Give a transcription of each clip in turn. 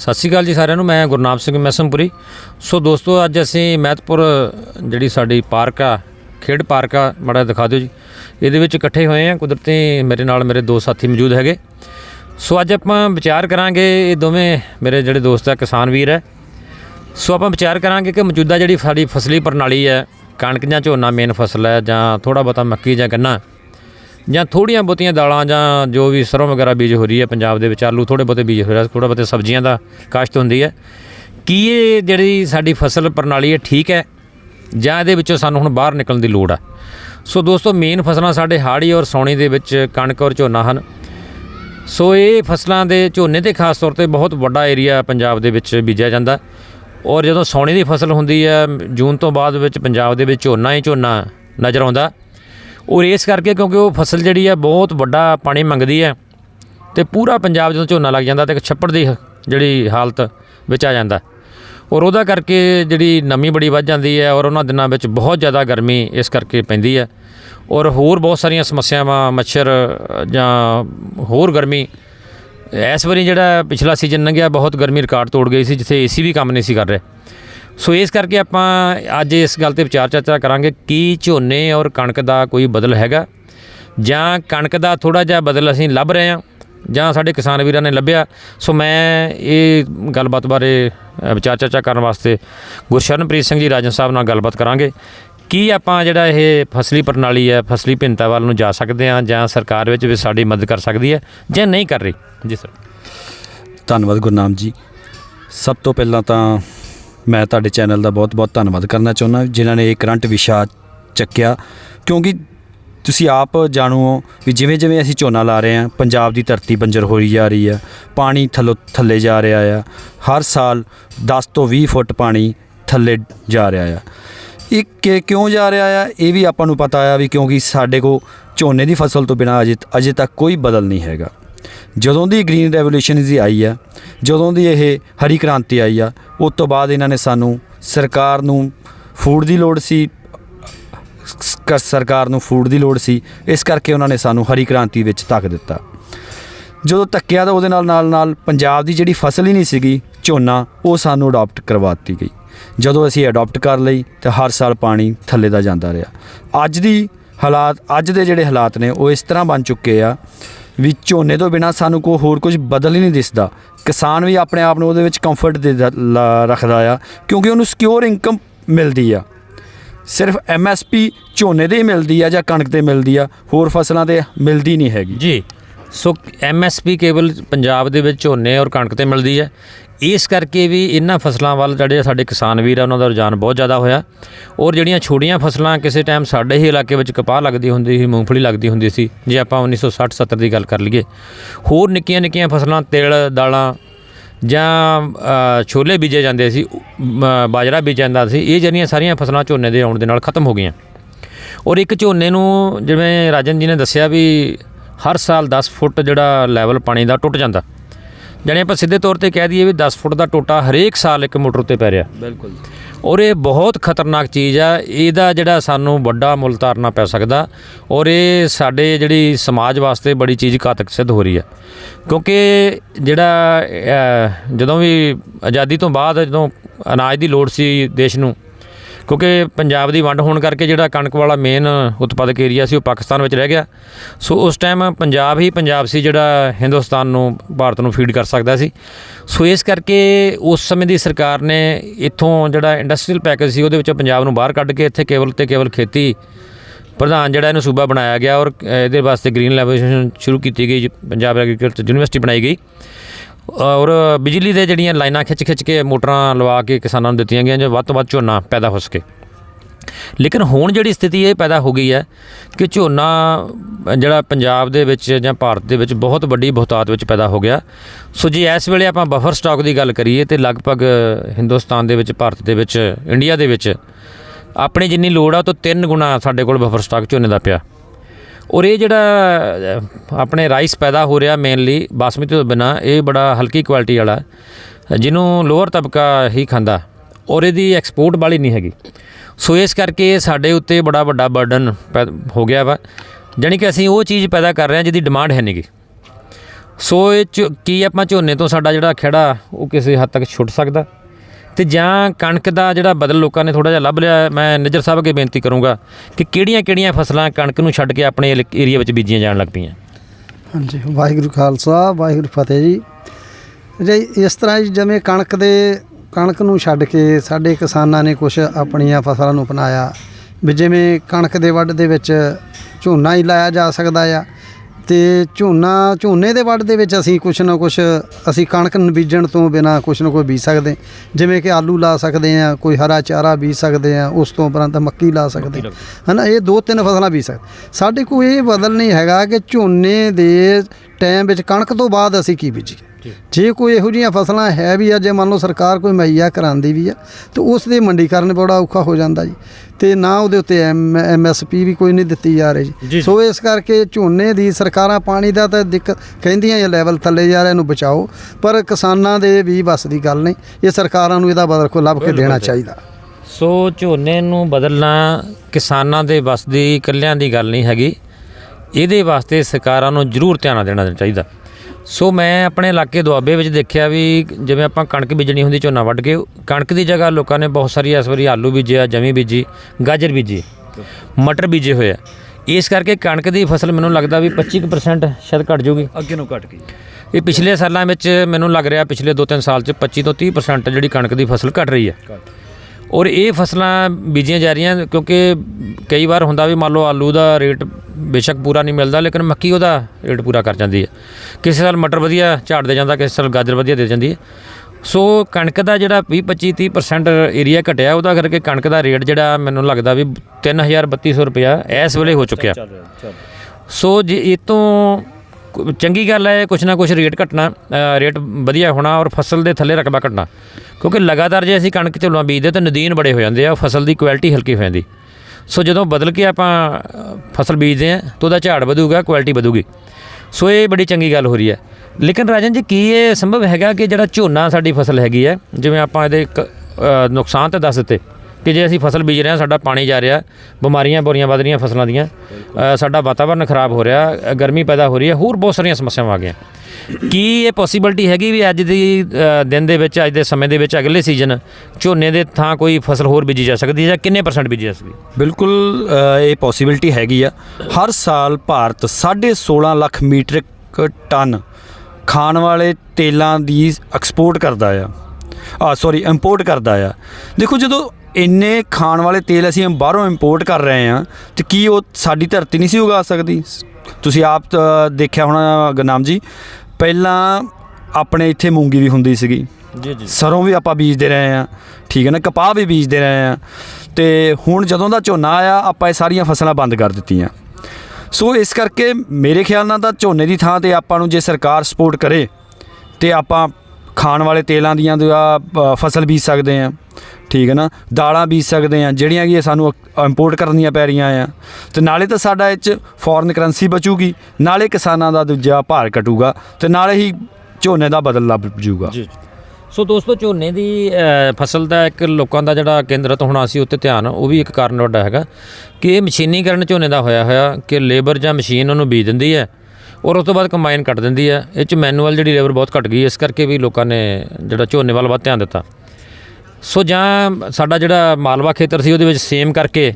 ਸਤਿ ਸ਼੍ਰੀ ਅਕਾਲ ਜੀ ਸਾਰਿਆਂ ਨੂੰ, ਮੈਂ ਗੁਰਨਾਮ ਸਿੰਘ ਮੈਸਮਪੁਰੀ। ਸੋ ਦੋਸਤੋ, ਅੱਜ ਅਸੀਂ ਮਹਿਤਪੁਰ, ਜਿਹੜੀ ਸਾਡੀ ਪਾਰਕ ਆ, ਖੇਡ ਪਾਰਕ ਆ, ਮੜਾ ਦਿਖਾ ਦਿਓ ਜੀ। ਇਹਦੇ ਵਿੱਚ ਇਕੱਠੇ ਹੋਏ ਆ ਕੁਦਰਤੀ ਮੇਰੇ ਨਾਲ ਮੇਰੇ ਦੋ ਸਾਥੀ ਮੌਜੂਦ ਹੈਗੇ। ਸੋ ਅੱਜ ਆਪਾਂ ਵਿਚਾਰ ਕਰਾਂਗੇ ਇਹ ਦੋਵੇਂ ਮੇਰੇ ਜਿਹੜੇ ਦੋਸਤ ਆ, ਕਿਸਾਨ ਵੀਰ ਹੈ। ਸੋ ਆਪਾਂ ਵਿਚਾਰ ਕਰਾਂਗੇ ਕਿ ਮੌਜੂਦਾ ਜਿਹੜੀ ਸਾਡੀ ਫਸਲੀ ਪ੍ਰਣਾਲੀ ਹੈ, ਕਣਕ ਜਾਂ ਝੋਨਾ ਮੇਨ ਫਸਲ ਹੈ ਜਾਂ ਥੋੜਾ ਬਹੁਤਾ ਮੱਕੀ ਜਾਂ ਗੰਨਾ ਜਾਂ ਥੋੜੀਆਂ ਬਹੁਤੀਆਂ ਦਾਲਾਂ ਜਾਂ ਜੋ ਵੀ ਸਰੋਂ ਵਗੈਰਾ ਬੀਜ ਹੋ ਰਹੀ ਹੈ ਪੰਜਾਬ ਦੇ ਵਿੱਚ, ਆਲੂ ਥੋੜੇ ਬਹੁਤੇ ਬੀਜ ਹੋ ਰਿਹਾ ਥੋੜਾ ਬਹੁਤੇ ਸਬਜ਼ੀਆਂ ਦਾ ਕਾਸ਼ਤ ਹੁੰਦੀ ਹੈ। ਕੀ ਇਹ ਜਿਹੜੀ ਸਾਡੀ ਫਸਲ ਪ੍ਰਣਾਲੀ ਹੈ ਠੀਕ ਹੈ? ਜਾਂ ਇਹਦੇ ਵਿੱਚੋਂ ਸਾਨੂੰ ਹੁਣ ਬਾਹਰ ਨਿਕਲਣ ਦੀ ਲੋੜ ਹੈ ਸੋ ਦੋਸਤੋ ਮੇਨ ਫਸਲਾਂ ਸਾਡੇ ਹਾੜੀ ਔਰ ਸੌਣੀ ਦੇ ਵਿੱਚ ਕਣਕ ਔਰ ਝੋਨਾ ਹਨ। ਸੋ ਇਹ ਫਸਲਾਂ ਦੇ ਝੋਨੇ ਤੇ ਖਾਸ ਤੌਰ ਤੇ ਬਹੁਤ ਵੱਡਾ ਏਰੀਆ ਪੰਜਾਬ ਦੇ ਵਿੱਚ ਬੀਜਿਆ ਜਾਂਦਾ। ਔਰ ਜਦੋਂ ਸੌਣੀ ਦੀ ਫਸਲ ਹੁੰਦੀ ਹੈ, ਜੂਨ ਤੋਂ ਬਾਅਦ ਵਿੱਚ ਪੰਜਾਬ ਦੇ ਵਿੱਚ ਝੋਨਾ ਹੀ ਝੋਨਾ ਨਜ਼ਰ ਆਉਂਦਾ। ਔਰ ਇਸ ਕਰਕੇ ਕਿਉਂਕਿ ਉਹ ਫਸਲ ਜਿਹੜੀ ਹੈ ਬਹੁਤ ਵੱਡਾ ਪਾਣੀ ਮੰਗਦੀ ਹੈ ਤੇ ਪੂਰਾ ਪੰਜਾਬ ਜਦੋਂ ਝੋਨਾ ਲੱਗ ਜਾਂਦਾ ਤੇ ਇੱਕ ਛੱਪੜ ਦੀ ਜਿਹੜੀ ਹਾਲਤ ਵਿੱਚ ਆ ਜਾਂਦਾ। ਔਰ ਉਹਦਾ ਕਰਕੇ ਜਿਹੜੀ ਨਮੀ ਬੜੀ ਵੱਧ ਜਾਂਦੀ ਹੈ ਔਰ ਉਹਨਾਂ ਦਿਨਾਂ ਵਿੱਚ ਬਹੁਤ ਜ਼ਿਆਦਾ ਗਰਮੀ ਇਸ ਕਰਕੇ ਪੈਂਦੀ ਹੈ। ਔਰ ਹੋਰ ਬਹੁਤ ਸਾਰੀਆਂ ਸਮੱਸਿਆਵਾਂ, ਮੱਛਰ ਜਾਂ ਹੋਰ ਗਰਮੀ, ਇਸ ਵਾਰੀ ਜਿਹੜਾ ਪਿਛਲਾ ਸੀਜ਼ਨ ਲੰਘਿਆ ਬਹੁਤ ਗਰਮੀ ਰਿਕਾਰਡ ਤੋੜ ਗਈ ਸੀ, ਜਿੱਥੇ ਏਸੀ ਵੀ ਕੰਮ ਨਹੀਂ ਸੀ ਕਰ ਰਹੇ। ਸੋ ਇਸ ਕਰਕੇ ਆਪਾਂ ਅੱਜ ਇਸ ਗੱਲ ਤੇ ਵਿਚਾਰ ਚਰਚਾ ਕਰਾਂਗੇ, ਕੀ ਝੋਨੇ ਔਰ ਕਣਕ ਦਾ ਕੋਈ ਬਦਲ ਹੈਗਾ? ਜਾਂ ਕਣਕ ਦਾ ਥੋੜਾ ਜਿਹਾ ਬਦਲ ਅਸੀਂ ਲੱਭ ਰਹੇ ਹਾਂ, ਜਾਂ ਸਾਡੇ ਕਿਸਾਨ ਵੀਰਾਂ ਨੇ ਲੱਭਿਆ? ਸੋ ਮੈਂ ਇਹ ਗੱਲਬਾਤ ਬਾਰੇ ਵਿਚਾਰ ਚਰਚਾ ਕਰਨ ਵਾਸਤੇ ਗੁਰਸ਼ਰਨਪ੍ਰੀਤ ਸਿੰਘ ਜੀ ਰਾਜਨ ਸਾਹਿਬ ਨਾਲ ਗੱਲਬਾਤ ਕਰਾਂਗੇ। ਕੀ ਆਪਾਂ ਜਿਹੜਾ ਇਹ ਫਸਲੀ ਪ੍ਰਣਾਲੀ ਹੈ, ਫਸਲੀ ਭਿੰਨਤਾ ਵੱਲ ਨੂੰ ਜਾ ਸਕਦੇ ਹਾਂ, ਜਾਂ ਸਰਕਾਰ ਵਿੱਚ ਵੀ ਸਾਡੀ ਮਦਦ ਕਰ ਸਕਦੀ ਹੈ, ਜਾਂ ਨਹੀਂ ਕਰ ਰਹੀ? ਜੀ ਸਰ। ਧੰਨਵਾਦ ਗੁਰਨਾਮ ਜੀ। ਸਭ ਤੋਂ ਪਹਿਲਾਂ ਤਾਂ ਮੈਂ ਤੁਹਾਡੇ ਚੈਨਲ ਦਾ ਬਹੁਤ-ਬਹੁਤ ਧੰਨਵਾਦ ਕਰਨਾ ਚਾਹੁੰਦਾ, ਜਿਨ੍ਹਾਂ ਨੇ ਇਹ ਕਰੰਟ ਵਿਸ਼ਾ ਚੱਕਿਆ। ਕਿਉਂਕਿ ਤੁਸੀਂ ਆਪ ਜਾਣੋ ਵੀ ਜਿਵੇਂ ਜਿਵੇਂ ਅਸੀਂ ਝੋਨਾ ਲਾ ਰਹੇ ਹਾਂ, ਪੰਜਾਬ ਦੀ ਧਰਤੀ ਬੰਜਰ ਹੋਈ ਜਾ ਰਹੀ ਆ ਪਾਣੀ ਥੱਲੋਂ ਥੱਲੇ ਜਾ ਰਿਹਾ ਆ, ਹਰ ਸਾਲ 10 ਤੋਂ 20 ਫੁੱਟ ਪਾਣੀ ਥੱਲੇ ਜਾ ਰਿਹਾ ਆ। ਇਹ ਕਿ- ਕਿਉਂ ਜਾ ਰਿਹਾ ਆ? ਇਹ ਵੀ ਆਪਾਂ ਨੂੰ ਪਤਾ ਆ ਵੀ ਕਿਉਂਕਿ ਸਾਡੇ ਕੋ ਝੋਨੇ ਦੀ ਫਸਲ ਤੋਂ ਬਿਨਾਂ ਅਜੇ ਅਜੇ ਤੱਕ ਕੋਈ ਬਦਲ ਨਹੀਂ ਹੈਗਾ। ਜਦੋਂ ਦੀ ਗ੍ਰੀਨ ਰੈਵੋਲੂਸ਼ਨ ਜੀ ਆਈ ਆ, ਜਦੋਂ ਦੀ ਇਹ ਹਰੀ ਕ੍ਰਾਂਤੀ ਆਈ ਆ, ਉਸ ਤੋਂ ਬਾਅਦ ਇਹਨਾਂ ਨੇ ਸਾਨੂੰ ਸਰਕਾਰ ਨੂੰ ਫੂਡ ਦੀ ਲੋੜ ਸੀ ਸਰਕਾਰ ਨੂੰ ਫੂਡ ਦੀ ਲੋੜ ਸੀ, ਇਸ ਕਰਕੇ ਉਹਨਾਂ ਨੇ ਸਾਨੂੰ ਹਰੀ ਕ੍ਰਾਂਤੀ ਵਿੱਚ ਧੱਕ ਦਿੱਤਾ। ਜਦੋਂ ਧੱਕਿਆ ਤਾਂ ਉਹਦੇ ਨਾਲ ਨਾਲ ਨਾਲ ਪੰਜਾਬ ਦੀ ਜਿਹੜੀ ਫਸਲ ਹੀ ਨਹੀਂ ਸੀਗੀ, ਝੋਨਾ, ਉਹ ਸਾਨੂੰ ਅਡਾਪਟ ਕਰਵਾਤੀ ਗਈ। ਜਦੋਂ ਅਸੀਂ ਅਡਾਪਟ ਕਰ ਲਈ, ਤਾਂ ਹਰ ਸਾਲ ਪਾਣੀ ਥੱਲੇ ਦਾ ਜਾਂਦਾ ਰਿਹਾ। ਅੱਜ ਦੀ ਹਾਲਾਤ, ਅੱਜ ਦੇ ਜਿਹੜੇ ਹਾਲਾਤ ਨੇ, ਉਹ ਇਸ ਤਰ੍ਹਾਂ ਬਣ ਚੁੱਕੇ ਆ ਵੀ ਝੋਨੇ ਤੋਂ ਬਿਨਾ ਸਾਨੂੰ ਕੋਈ ਹੋਰ ਕੁਝ ਬਦਲ ਹੀ ਨਹੀਂ ਦਿਸਦਾ। ਕਿਸਾਨ ਵੀ ਆਪਣੇ ਆਪ ਨੂੰ ਉਹਦੇ ਵਿੱਚ ਕੰਫਰਟ ਦੇ ਰੱਖਦਾ ਆ, ਕਿਉਂਕਿ ਉਹਨੂੰ ਸਿਕਿਉਰ ਇਨਕਮ ਮਿਲਦੀ ਆ। ਸਿਰਫ ਐਮਐਸਪੀ ਝੋਨੇ ਦੇ ਹੀ ਮਿਲਦੀ ਆ ਜਾਂ ਕਣਕ ਤੇ ਮਿਲਦੀ ਆ, ਹੋਰ ਫਸਲਾਂ ਤੇ ਮਿਲਦੀ ਨਹੀਂ ਹੈਗੀ। ਜੀ, ਸੋ ਐਮਐਸਪੀ ਕੇਵਲ ਪੰਜਾਬ ਦੇ ਵਿੱਚ ਝੋਨੇ ਔਰ ਕਣਕ ਤੇ ਮਿਲਦੀ ਹੈ। ਇਸ ਕਰਕੇ ਵੀ ਇਹਨਾਂ ਫਸਲਾਂ ਵੱਲ ਜਿਹੜੇ ਸਾਡੇ ਕਿਸਾਨ ਵੀਰ ਆ, ਉਹਨਾਂ ਦਾ ਰੁਝਾਨ ਬਹੁਤ ਜ਼ਿਆਦਾ ਹੋਇਆ। ਔਰ ਜਿਹੜੀਆਂ ਛੋਟੀਆਂ ਫਸਲਾਂ ਕਿਸੇ ਟਾਈਮ ਸਾਡੇ ਹੀ ਇਲਾਕੇ ਵਿੱਚ ਕਪਾਹ ਲੱਗਦੀ ਹੁੰਦੀ ਸੀ, ਮੂੰਗਫਲੀ ਲੱਗਦੀ ਹੁੰਦੀ ਸੀ, ਜੇ ਆਪਾਂ 1960 70 ਦੀ ਗੱਲ ਕਰ ਲਈਏ। ਹੋਰ ਨਿੱਕੀਆਂ ਨਿੱਕੀਆਂ ਫਸਲਾਂ ਤਿਲ, ਦਾਲਾਂ ਜਾਂ ਛੋਲੇ ਬੀਜੇ ਜਾਂਦੇ ਸੀ ਬਾਜਰਾ ਬੀਜਿਆ ਜਾਂਦਾ ਸੀ, ਇਹ ਜਿਹੜੀਆਂ ਸਾਰੀਆਂ ਫਸਲਾਂ ਝੋਨੇ ਦੇ ਆਉਣ ਦੇ ਨਾਲ ਖਤਮ ਹੋ ਗਈਆਂ। ਔਰ ਇੱਕ ਝੋਨੇ ਨੂੰ ਜਿਵੇਂ ਰਾਜਨ ਜੀ ਨੇ ਦੱਸਿਆ ਵੀ ਹਰ ਸਾਲ 10 ਫੁੱਟ ਜਿਹੜਾ ਲੈਵਲ ਪਾਣੀ ਦਾ ਟੁੱਟ ਜਾਂਦਾ। ਜਾਣੀ ਆਪਾਂ ਸਿੱਧੇ ਤੌਰ ਤੇ ਕਹਿ ਦਈਏ ਵੀ 10 ਫੁੱਟ ਦਾ ਟੋਟਾ ਹਰੇਕ ਸਾਲ ਇੱਕ ਮੋਟਰ ਉੱਤੇ ਪੈ ਰਿਹਾ। ਬਿਲਕੁਲ। ਔਰ ਇਹ ਬਹੁਤ ਖਤਰਨਾਕ ਚੀਜ਼ ਆ ਇਹਦਾ ਜਿਹੜਾ ਸਾਨੂੰ ਵੱਡਾ ਮੁੱਲ ਤਾਰਨਾ ਪੈ ਸਕਦਾ ਔਰ ਇਹ ਸਾਡੇ ਜਿਹੜੀ ਸਮਾਜ ਵਾਸਤੇ ਬੜੀ ਚੀਜ਼ ਘਾਤਕ ਸਿੱਧ ਹੋ ਰਹੀ ਹੈ ਕਿਉਂਕਿ ਜਿਹੜਾ ਜਦੋਂ ਵੀ ਆਜ਼ਾਦੀ ਤੋਂ ਬਾਅਦ ਜਦੋਂ ਅਨਾਜ ਦੀ ਲੋੜ ਸੀ ਦੇਸ਼ ਨੂੰ ਕਿਉਂਕਿ ਪੰਜਾਬ ਦੀ ਵੰਡ ਹੋਣ ਕਰਕੇ ਜਿਹੜਾ ਕਣਕ ਵਾਲਾ ਮੇਨ ਉਤਪਾਦਕ ਏਰੀਆ ਸੀ ਉਹ ਪਾਕਿਸਤਾਨ ਵਿੱਚ ਰਹਿ ਗਿਆ। ਸੋ ਉਸ ਟਾਈਮ ਪੰਜਾਬ ਹੀ ਪੰਜਾਬ ਸੀ ਜਿਹੜਾ ਹਿੰਦੁਸਤਾਨ ਨੂੰ, ਭਾਰਤ ਨੂੰ ਫੀਡ ਕਰ ਸਕਦਾ ਸੀ। ਸੋ ਇਸ ਕਰਕੇ ਉਸ ਸਮੇਂ ਦੀ ਸਰਕਾਰ ਨੇ ਇੱਥੋਂ ਜਿਹੜਾ ਇੰਡਸਟਰੀਅਲ ਪੈਕੇਜ ਸੀ ਉਹਦੇ ਵਿੱਚੋਂ ਪੰਜਾਬ ਨੂੰ ਬਾਹਰ ਕੱਢ ਕੇ ਇੱਥੇ ਕੇਵਲ ਤੇ ਕੇਵਲ ਖੇਤੀ ਪ੍ਰਧਾਨ ਜਿਹੜਾ ਇਹਨੂੰ ਸੂਬਾ ਬਣਾਇਆ ਗਿਆ ਔਰ ਇਹਦੇ ਵਾਸਤੇ ਗ੍ਰੀਨ ਲੈਵਲੇਸ਼ਨ ਸ਼ੁਰੂ ਕੀਤੀ ਗਈ, ਪੰਜਾਬ ਐਗਰੀਕਲਚਰ ਯੂਨੀਵਰਸਿਟੀ ਬਣਾਈ ਗਈ। ਔਰ ਬਿਜਲੀ ਦੇ ਜਿਹੜੀਆਂ ਲਾਈਨਾਂ ਖਿੱਚ ਖਿੱਚ ਕੇ ਮੋਟਰਾਂ ਲਵਾ ਕੇ ਕਿਸਾਨਾਂ ਨੂੰ ਦਿੱਤੀਆਂ ਗਈਆਂ ਜੋ ਵੱਧ ਤੋਂ ਵੱਧ ਝੋਨਾ ਪੈਦਾ ਹੋ ਸਕੇ। ਲੇਕਿਨ ਹੁਣ ਜਿਹੜੀ ਸਥਿਤੀ ਇਹ ਪੈਦਾ ਹੋ ਗਈ ਹੈ ਕਿ ਝੋਨਾ ਜਿਹੜਾ ਪੰਜਾਬ ਦੇ ਵਿੱਚ ਜਾਂ ਭਾਰਤ ਦੇ ਵਿੱਚ ਬਹੁਤ ਵੱਡੀ ਬਹੁਤਾਤ ਵਿੱਚ ਪੈਦਾ ਹੋ ਗਿਆ। ਸੋ ਜੇ ਇਸ ਵੇਲੇ ਆਪਾਂ ਬਫਰ ਸਟਾਕ ਦੀ ਗੱਲ ਕਰੀਏ ਤੇ ਲਗਭਗ ਹਿੰਦੁਸਤਾਨ ਦੇ ਵਿੱਚ, ਭਾਰਤ ਦੇ ਵਿੱਚ, ਇੰਡੀਆ ਦੇ ਵਿੱਚ ਆਪਣੀ ਜਿੰਨੀ ਲੋੜ ਆ ਉਹ ਤੋਂ ਤਿੰਨ ਗੁਣਾ ਸਾਡੇ ਕੋਲ ਬਫਰ ਸਟਾਕ ਝੋਨੇ ਦਾ ਪਿਆ। ਔਰ ਇਹ ਜਿਹੜਾ ਆਪਣੇ ਰਾਈਸ ਪੈਦਾ ਹੋ ਰਿਹਾ ਮੇਨਲੀ ਬਾਸਮਤੀ ਤੋਂ ਬਿਨਾ, ਇਹ ਬੜਾ ਹਲਕੀ ਕੁਆਲਿਟੀ ਵਾਲਾ ਜਿਹਨੂੰ ਲੋਅਰ ਤਬਕਾ ਹੀ ਖਾਂਦਾ ਔਰ ਇਹਦੀ ਐਕਸਪੋਰਟ ਵਾਲੀ ਨਹੀਂ ਹੈਗੀ। ਸੋ ਇਸ ਕਰਕੇ ਸਾਡੇ ਉੱਤੇ ਬੜਾ ਵੱਡਾ ਬਰਡਨ ਹੋ ਗਿਆ ਵਾ, ਜਾਣੀ ਕਿ ਅਸੀਂ ਉਹ ਚੀਜ਼ ਪੈਦਾ ਕਰ ਰਹੇ ਹਾਂ ਜਿਹਦੀ ਡਿਮਾਂਡ ਹੈ ਨਹੀਂਗੀ। ਸੋ ਇਹ 'ਚ, ਕੀ ਆਪਾਂ ਝੋਨੇ ਤੋਂ ਸਾਡਾ ਜਿਹੜਾ ਖੇੜਾ ਉਹ ਕਿਸੇ ਹੱਦ ਤੱਕ ਛੁੱਟ ਸਕਦਾ? ਤੇ ਜਾਂ ਕਣਕ ਦਾ ਜਿਹੜਾ ਬਦਲ ਲੋਕਾਂ ਨੇ ਥੋੜਾ ਜਿਹਾ ਲੱਭ ਲਿਆ, ਮੈਂ ਨਿਜਰ ਸਾਹਿਬ ਅੱਗੇ ਬੇਨਤੀ ਕਰੂੰਗਾ ਕਿ ਕਿਹੜੀਆਂ-ਕਿਹੜੀਆਂ ਫਸਲਾਂ ਕਣਕ ਨੂੰ ਛੱਡ ਕੇ ਆਪਣੇ ਏਰੀਆ ਵਿੱਚ ਬੀਜੀਆਂ ਜਾਣ ਲੱਗ ਪਈਆਂ? ਹਾਂਜੀ, ਵਾਹਿਗੁਰੂ ਖਾਲਸਾ, ਵਾਹਿਗੁਰੂ ਫਤਿਹ ਜੀ। ਜੀ ਇਸ ਤਰ੍ਹਾਂ ਹੀ ਜਿਵੇਂ ਕਣਕ ਦੇ, ਕਣਕ ਨੂੰ ਛੱਡ ਕੇ ਸਾਡੇ ਕਿਸਾਨਾਂ ਨੇ ਕੁਝ ਆਪਣੀਆਂ ਫਸਲਾਂ ਨੂੰ ਅਪਣਾਇਆ, ਵੀ ਜਿਵੇਂ ਕਣਕ ਦੇ ਵੱਢ ਦੇ ਵਿੱਚ ਝੋਨਾ ਹੀ ਲਾਇਆ ਜਾ ਸਕਦਾ ਆ ਤੇ ਝੋਨਾ ਝੋਨੇ ਦੇ ਵੱਢ ਦੇ ਵਿੱਚ ਅਸੀਂ ਕੁਛ ਨਾ ਕੁਛ ਅਸੀਂ ਕਣਕ ਨੂੰ ਬੀਜਣ ਤੋਂ ਬਿਨਾ ਕੁਛ ਨਾ ਕੋਈ ਬੀਜ ਸਕਦੇ। ਜਿਵੇਂ ਕਿ ਆਲੂ ਲਾ ਸਕਦੇ ਆ ਕੋਈ ਹਰਾ ਚਾਰਾ ਬੀਜ ਸਕਦੇ ਆ ਉਸ ਤੋਂ ਉਪਰੰਤ ਮੱਕੀ ਲਾ ਸਕਦੇ। ਹਨਾ ਇਹ ਦੋ ਤਿੰਨ ਫਸਲਾਂ ਬੀਜ ਸਕਦੇ। ਸਾਡੇ ਕੋਲ ਇਹ ਬਦਲ ਨਹੀਂ ਹੈਗਾ ਕਿ ਝੋਨੇ ਦੇ ਟਾਈਮ ਵਿੱਚ ਕਣਕ ਤੋਂ ਬਾਅਦ ਅਸੀਂ ਕੀ ਬੀਜੀਏ। ਜੇ। ਕੋਈ ਇਹੋ ਜਿਹੀਆਂ ਫਸਲਾਂ ਹੈ ਵੀ ਆ ਜੇ ਮੰਨ ਲਓ ਸਰਕਾਰ ਕੋਈ ਮੁਹੱਈਆ ਕਰਾਉਂਦੀ ਵੀ ਆ ਤੇ ਉਸ ਦੇ ਮੰਡੀਕਰਨ ਬੜਾ ਔਖਾ ਹੋ ਜਾਂਦਾ ਜੀ। ਤੇ ਨਾ ਉਹਦੇ ਉੱਤੇ ਐਮਐਸਪੀ ਵੀ ਕੋਈ ਨਹੀਂ ਦਿੱਤੀ ਜਾ ਰਹੀ ਜੀ। ਸੋ ਇਸ ਕਰਕੇ ਝੋਨੇ ਦੀ ਸਰਕਾਰਾਂ ਪਾਣੀ ਦਾ ਤਾਂ ਦਿੱਕਤ ਕਹਿੰਦੀਆਂ ਇਹ ਲੈਵਲ ਥੱਲੇ ਜਾ ਰਿਹਾ ਇਹਨੂੰ ਬਚਾਓ। ਪਰ ਕਿਸਾਨਾਂ ਦੇ ਵੀ ਬਸ ਦੀ ਗੱਲ ਨਹੀਂ ਇਹ ਸਰਕਾਰਾਂ ਨੂੰ ਇਹਦਾ ਬਦਲ ਕੋ ਲੱਭ ਕੇ ਦੇਣਾ ਚਾਹੀਦਾ। ਸੋ ਝੋਨੇ ਨੂੰ ਬਦਲਣਾ ਕਿਸਾਨਾਂ ਦੇ ਵੱਸ ਦੀ ਇਕੱਲਿਆਂ ਦੀ ਗੱਲ ਨਹੀਂ ਹੈਗੀ। ਇਹਦੇ ਵਾਸਤੇ ਸਰਕਾਰਾਂ ਨੂੰ ਜ਼ਰੂਰ ਧਿਆਨ ਦੇਣਾ ਚਾਹੀਦਾ। ਸੋ ਮੈਂ ਆਪਣੇ ਇਲਾਕੇ ਦੁਆਬੇ ਵਿੱਚ ਦੇਖਿਆ ਵੀ ਜਿਵੇਂ ਆਪਾਂ ਕਣਕ ਬੀਜਣੀ ਹੁੰਦੀ ਝੋਨਾ ਵੱਢ ਕੇ ਕਣਕ ਦੀ ਜਗ੍ਹਾ ਲੋਕਾਂ ਨੇ ਬਹੁਤ ਸਾਰੀ ਇਸ ਵਾਰੀ ਆਲੂ ਬੀਜਿਆ ਜਮੀ ਬੀਜੀ ਗਾਜਰ ਬੀਜੀ ਮਟਰ ਬੀਜੇ ਹੋਏ ਆ। ਇਸ ਕਰਕੇ ਕਣਕ ਦੀ ਫਸਲ ਮੈਨੂੰ ਲੱਗਦਾ ਵੀ 25% ਸ਼ਾਇਦ ਘਟ ਜਾਊਗੀ। ਅੱਗੇ ਨੂੰ ਘਟ ਗਈ। ਇਹ ਪਿਛਲੇ ਸਾਲਾਂ ਵਿੱਚ ਮੈਨੂੰ ਲੱਗ ਰਿਹਾ ਪਿਛਲੇ 2-3 ਸਾਲ 'ਚ 25 ਤੋਂ 30% ਜਿਹੜੀ ਕਣਕ ਦੀ ਫਸਲ ਘਟ ਰਹੀ ਹੈ। ਔਰ ਇਹ ਫਸਲਾਂ ਬੀਜੀਆਂ ਜਾ ਰਹੀਆਂ ਕਿਉਂਕਿ ਕਈ ਵਾਰ ਹੁੰਦਾ ਵੀ ਮੰਨ ਲਓ ਆਲੂ ਦਾ ਰੇਟ ਬੇਸ਼ੱਕ ਪੂਰਾ ਨਹੀਂ ਮਿਲਦਾ ਲੇਕਿਨ ਮੱਕੀ ਉਹਦਾ ਰੇਟ ਪੂਰਾ ਕਰ ਜਾਂਦੀ ਹੈ। ਕਿਸੇ ਸਾਲ ਮਟਰ ਵਧੀਆ ਝਾੜ ਦੇ ਜਾਂਦਾ ਕਿਸੇ ਸਾਲ ਗਾਜਰ ਵਧੀਆ ਦੇ ਜਾਂਦੀ ਹੈ। ਸੋ ਕਣਕ ਦਾ ਜਿਹੜਾ 20 25 30% ਏਰੀਆ ਘਟਿਆ ਉਹਦਾ ਕਰਕੇ ਕਣਕ ਦਾ ਰੇਟ ਜਿਹੜਾ ਮੈਨੂੰ ਲੱਗਦਾ ਵੀ 3200 ਰੁਪਇਆ ਇਸ ਵੇਲੇ ਹੋ ਚੁੱਕਿਆ। ਸੋ ਜੇ ਇਹ ਤੋਂ ਚੰਗੀ ਗੱਲ ਹੈ ਕੁਛ ਨਾ ਕੁਛ ਰੇਟ ਘਟਣਾ ਰੇਟ ਵਧੀਆ ਹੋਣਾ ਔਰ ਫਸਲ ਦੇ ਥੱਲੇ ਰਕਬਾ ਘਟਣਾ। ਕਿਉਂਕਿ ਲਗਾਤਾਰ ਜੇ ਅਸੀਂ ਕਣਕ ਝੋਨਾ ਬੀਜਦੇ ਤਾਂ ਨਦੀਨ ਬੜੇ ਹੋ ਜਾਂਦੇ ਆ ਫਸਲ ਦੀ ਕੁਆਲਿਟੀ ਹਲਕੀ ਹੋ ਜਾਂਦੀ। ਸੋ ਜਦੋਂ ਬਦਲ ਕੇ ਆਪਾਂ ਫਸਲ ਬੀਜਦੇ ਆ ਤਾਂ ਉਹਦਾ ਝਾੜ ਵਧੂਗਾ ਕੁਆਲਿਟੀ ਵਧੂਗੀ। ਸੋ ਇਹ ਬੜੀ ਚੰਗੀ ਗੱਲ ਹੋ ਰਹੀ ਹੈ। ਲੇਕਿਨ ਰਾਜਨ ਜੀ ਕੀ ਇਹ ਸੰਭਵ ਹੈਗਾ ਕਿ ਜਿਹੜਾ ਝੋਨਾ ਸਾਡੀ ਫਸਲ ਹੈਗੀ ਹੈ ਜਿਵੇਂ ਆਪਾਂ ਇਹਦੇ ਇੱਕ, ਨੁਕਸਾਨ ਤਾਂ ਦੱਸ ਦਿੱਤੇ ਕਿ ਜੇ ਅਸੀਂ ਫਸਲ ਬੀਜ ਰਹੇ ਹਾਂ ਸਾਡਾ ਪਾਣੀ ਜਾ ਰਿਹਾ ਬਿਮਾਰੀਆਂ ਬੋਰੀਆਂ ਵੱਧ ਰਹੀਆਂ ਫਸਲਾਂ ਦੀਆਂ ਅ, ਸਾਡਾ ਵਾਤਾਵਰਨ ਖਰਾਬ ਹੋ ਰਿਹਾ ਅ, ਗਰਮੀ ਪੈਦਾ ਹੋ ਰਹੀ ਹੈ ਹੋਰ ਬਹੁਤ ਸਾਰੀਆਂ ਸਮੱਸਿਆਵਾਂ ਆ ਗਈਆਂ। ਕੀ ਇਹ ਪੋਸੀਬਿਲਟੀ ਹੈਗੀ ਵੀ ਅੱਜ ਦੀ ਅ, ਦਿਨ ਦੇ ਵਿੱਚ ਅੱਜ ਦੇ ਸਮੇਂ ਦੇ ਵਿੱਚ ਅਗਲੇ ਸੀਜ਼ਨ ਝੋਨੇ ਦੇ ਥਾਂ ਕੋਈ ਫਸਲ ਹੋਰ ਬੀਜੀ ਜਾ ਸਕਦੀ ਹੈ ਜਾਂ ਕਿੰਨੇ ਪਰਸੈਂਟ ਬੀਜੀ ਜਾ ਸਕਦੀ? ਹੈ ਬਿਲਕੁਲ ਅ, ਇਹ ਪੋਸੀਬਿਲਿਟੀ ਹੈਗੀ ਆ। ਹਰ ਸਾਲ ਭਾਰਤ 16.5 ਲੱਖ ਮੀਟ੍ਰਿਕ ਟਨ ਖਾਣ ਵਾਲੇ ਤੇਲਾਂ ਦੀ ਐਕਸਪੋਰਟ ਕਰਦਾ ਆ। ਆ ਸੌਰੀ ਇੰਪੋਰਟ ਕਰਦਾ ਆ। ਦੇਖੋ ਜਦੋਂ ਇੰਨੇ ਖਾਣ ਵਾਲੇ ਤੇਲ ਅਸੀਂ ਬਾਹਰੋਂ ਇੰਪੋਰਟ ਕਰ ਰਹੇ ਆ ਤੇ ਕੀ ਉਹ ਸਾਡੀ ਧਰਤੀ ਨਹੀਂ ਸੀ ਉਗਾ ਸਕਦੀ? ਤੁਸੀਂ ਆਪ ਦੇਖਿਆ ਹੋਣਾ ਗਨਾਮ ਜੀ ਪਹਿਲਾਂ ਆਪਣੇ ਇੱਥੇ ਮੂੰਗੀ ਵੀ ਹੁੰਦੀ ਸੀਗੀ। ਜੀ ਜੀ। ਸਰੋਂ ਵੀ ਆਪਾਂ ਬੀਜਦੇ ਰਹੇ ਆ ਠੀਕ ਹੈ ਨਾ? ਕਪਾਹ ਵੀ ਬੀਜਦੇ ਰਹੇ ਆ ਤੇ ਹੁਣ ਜਦੋਂ ਦਾ ਝੋਨਾ ਆਇਆ ਆਪਾਂ ਇਹ ਸਾਰੀਆਂ ਫਸਲਾਂ ਬੰਦ ਕਰ ਦਿੱਤੀਆਂ। ਸੋ ਇਸ ਕਰਕੇ ਮੇਰੇ ਖਿਆਲ ਨਾਲ ਤਾਂ ਝੋਨੇ ਦੀ ਥਾਂ ਤੇ ਆਪਾਂ ਨੂੰ ਜੇ ਸਰਕਾਰ ਸਪੋਰਟ ਕਰੇ ਤੇ ਆਪਾਂ ਖਾਣ ਵਾਲੇ ਤੇਲਾਂ ਦੀਆਂ ਫਸਲ ਬੀਜ ਸਕਦੇ ਆ ਠੀਕ ਹੈ ਨਾ? ਦਾਲਾਂ ਬੀਜ ਸਕਦੇ ਆ ਜਿਹੜੀਆਂ ਕਿ ਸਾਨੂੰ ਇੰਪੋਰਟ ਕਰਨੀਆਂ ਪੈ ਰਹੀਆਂ ਆ। ਤੇ ਨਾਲੇ ਤਾਂ ਸਾਡਾ ਇਹ 'ਚ ਫੋਰਨ ਕਰੰਸੀ ਬਚੂਗੀ, ਨਾਲੇ ਕਿਸਾਨਾਂ ਦਾ ਦੂਜਾ ਭਾਰ ਘਟੂਗਾ, ਤੇ ਨਾਲੇ ਹੀ ਝੋਨੇ ਦਾ ਬਦਲ ਲੱਭ ਜੂਗਾ। ਜੀ ਸੋ ਦੋਸਤੋ, ਝੋਨੇ ਦੀ ਫਸਲ ਦਾ ਇੱਕ ਲੋਕਾਂ ਦਾ ਜਿਹੜਾ ਕੇਂਦਰਿਤ ਹੋਣਾ ਸੀ ਉੱਤੇ ਧਿਆਨ, ਉਹ ਵੀ ਇੱਕ ਕਾਰਨ ਵੱਡਾ ਹੈਗਾ ਕਿ ਇਹ ਮਸ਼ੀਨੀਕਰਨ ਝੋਨੇ ਦਾ ਹੋਇਆ ਹੋਇਆ ਕਿ ਲੇਬਰ ਜਾਂ ਮਸ਼ੀਨ ਉਹਨੂੰ ਬੀਜ ਦਿੰਦੀ ਹੈ ਔਰ ਉਸ ਤੋਂ ਬਾਅਦ ਕੰਬਾਈਨ ਕੱਟ ਦਿੰਦੀ ਹੈ। ਇਹ ਚ ਮੈਨੂਅਲ ਜਿਹੜੀ ਲੇਬਰ ਬਹੁਤ ਘਟ ਗਈ, ਇਸ ਕਰਕੇ ਵੀ ਲੋਕਾਂ ਨੇ ਜਿਹੜਾ ਝੋਨੇ ਵੱਲ ਵੱਧ ਧਿਆਨ ਦਿੱਤਾ। ਸੋ ਜਾਂ ਸਾਡਾ ਜਿਹੜਾ ਮਾਲਵਾ ਖੇਤਰ ਸੀ, ਉਹਦੇ ਵਿੱਚ ਸੇਮ ਕਰਕੇ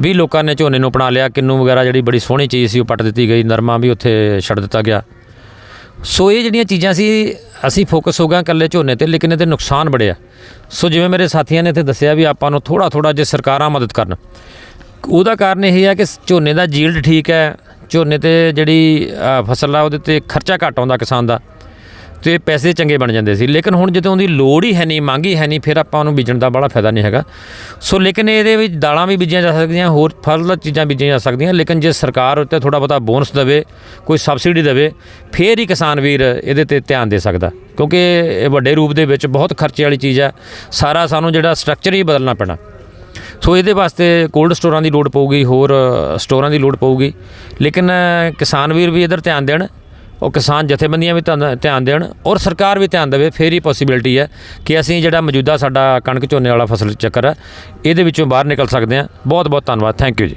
ਵੀ ਲੋਕਾਂ ਨੇ ਝੋਨੇ ਨੂੰ ਅਪਣਾ ਲਿਆ, ਕਿੰਨੂ ਵਗੈਰਾ ਜਿਹੜੀ ਬੜੀ ਸੋਹਣੀ ਚੀਜ਼ ਸੀ, ਉਹ ਪੱਟ ਦਿੱਤੀ ਗਈ, ਨਰਮਾ ਵੀ ਉੱਥੇ ਛੱਡ ਦਿੱਤਾ ਗਿਆ। ਸੋ ਇਹ ਜਿਹੜੀਆਂ ਚੀਜ਼ਾਂ ਸੀ, ਅਸੀਂ ਫੋਕਸ ਹੋ ਗਏ ਇਕੱਲੇ ਝੋਨੇ ਤੇ, ਲੇਕਿਨ ਇਹਦੇ ਨੁਕਸਾਨ ਬੜੇ ਆ। ਸੋ ਜਿਵੇਂ ਮੇਰੇ ਸਾਥੀਆਂ ਨੇ ਇੱਥੇ ਦੱਸਿਆ ਵੀ ਆਪਾਂ ਨੂੰ ਥੋੜਾ ਥੋੜਾ ਜੇ ਸਰਕਾਰਾਂ ਮਦਦ ਕਰਨ। ਉਹਦਾ ਕਾਰਨ ਇਹ ਹੈ ਕਿ ਝੋਨੇ ਦਾ ਜੀਲਡ ਠੀਕ ਹੈ, ਝੋਨੇ ਤੇ ਜਿਹੜੀ ਫਸਲ ਆ, ਉਹਦੇ ਤੇ ਖਰਚਾ ਘੱਟ ਆਉਂਦਾ ਕਿਸਾਨ ਦਾ। ਤੇ ਪੈਸੇ ਚੰਗੇ ਬਣ ਜਾਂਦੇ ਸੀ। ਲੇਕਿਨ ਹੁਣ ਜਦੋਂ ਉਹਦੀ ਲੋੜ ਹੀ ਹੈ ਨਹੀਂ, ਮੰਗ ਹੀ ਹੈ ਨਹੀਂ, ਫਿਰ ਆਪਾਂ ਉਹਨੂੰ ਬੀਜਣ ਦਾ ਬੜਾ ਫਾਇਦਾ ਨਹੀਂ ਹੈਗਾ। ਸੋ ਲੇਕਿਨ ਇਹਦੇ ਵਿੱਚ ਦਾਲਾਂ ਵੀ ਬੀਜੀਆਂ ਜਾ ਸਕਦੀਆਂ, ਹੋਰ ਫਲ ਚੀਜ਼ਾਂ ਬੀਜੀਆਂ ਜਾ ਸਕਦੀਆਂ। ਲੇਕਿਨ ਜੇ ਸਰਕਾਰ ਉੱਤੇ ਥੋੜਾ ਬਹੁਤਾ ਬੋਨਸ ਦੇਵੇ, ਕੋਈ ਸਬਸਿਡੀ ਦੇਵੇ, ਫਿਰ ਹੀ ਕਿਸਾਨ ਵੀਰ ਇਹਦੇ ਤੇ ਧਿਆਨ ਦੇ ਸਕਦਾ। ਕਿਉਂਕਿ ਇਹ ਵੱਡੇ ਰੂਪ ਦੇ ਵਿੱਚ ਬਹੁਤ ਖਰਚੇ ਵਾਲੀ ਚੀਜ਼ ਹੈ। ਸਾਰਾ ਸਾਨੂੰ ਜਿਹੜਾ ਸਟਰਕਚਰ ਹੀ ਬਦਲਣਾ ਪੈਣਾ। ਸੋ ਇਹਦੇ ਵਾਸਤੇ ਕੋਲਡ ਸਟੋਰਾਂ ਦੀ ਲੋੜ ਪਊਗੀ, ਹੋਰ ਸਟੋਰਾਂ ਦੀ ਲੋੜ ਪਊਗੀ। ਲੇਕਿਨ ਕਿਸਾਨ ਵੀਰ ਵੀ ਇਧਰ ਧਿਆਨ ਦੇਣ ਉਹ ਕਿਸਾਨ ਜਥੇਬੰਦੀਆਂ ਵੀ ਧਿਆਨ- ਧਿਆਨ ਦੇਣ ਔਰ ਸਰਕਾਰ ਵੀ ਧਿਆਨ ਦੇਵੇ, ਫੇਰ ਹੀ ਪੋਸੀਬਿਲਿਟੀ ਹੈ ਕਿ ਅਸੀਂ ਜਿਹੜਾ ਮੌਜੂਦਾ ਸਾਡਾ ਕਣਕ ਝੋਨੇ ਵਾਲਾ ਫਸਲ ਚੱਕਰ ਹੈ, ਇਹਦੇ ਵਿੱਚੋਂ ਬਾਹਰ ਨਿਕਲ ਸਕਦੇ ਹਾਂ। ਬਹੁਤ ਬਹੁਤ ਧੰਨਵਾਦ। ਥੈਂਕ ਯੂ ਜੀ।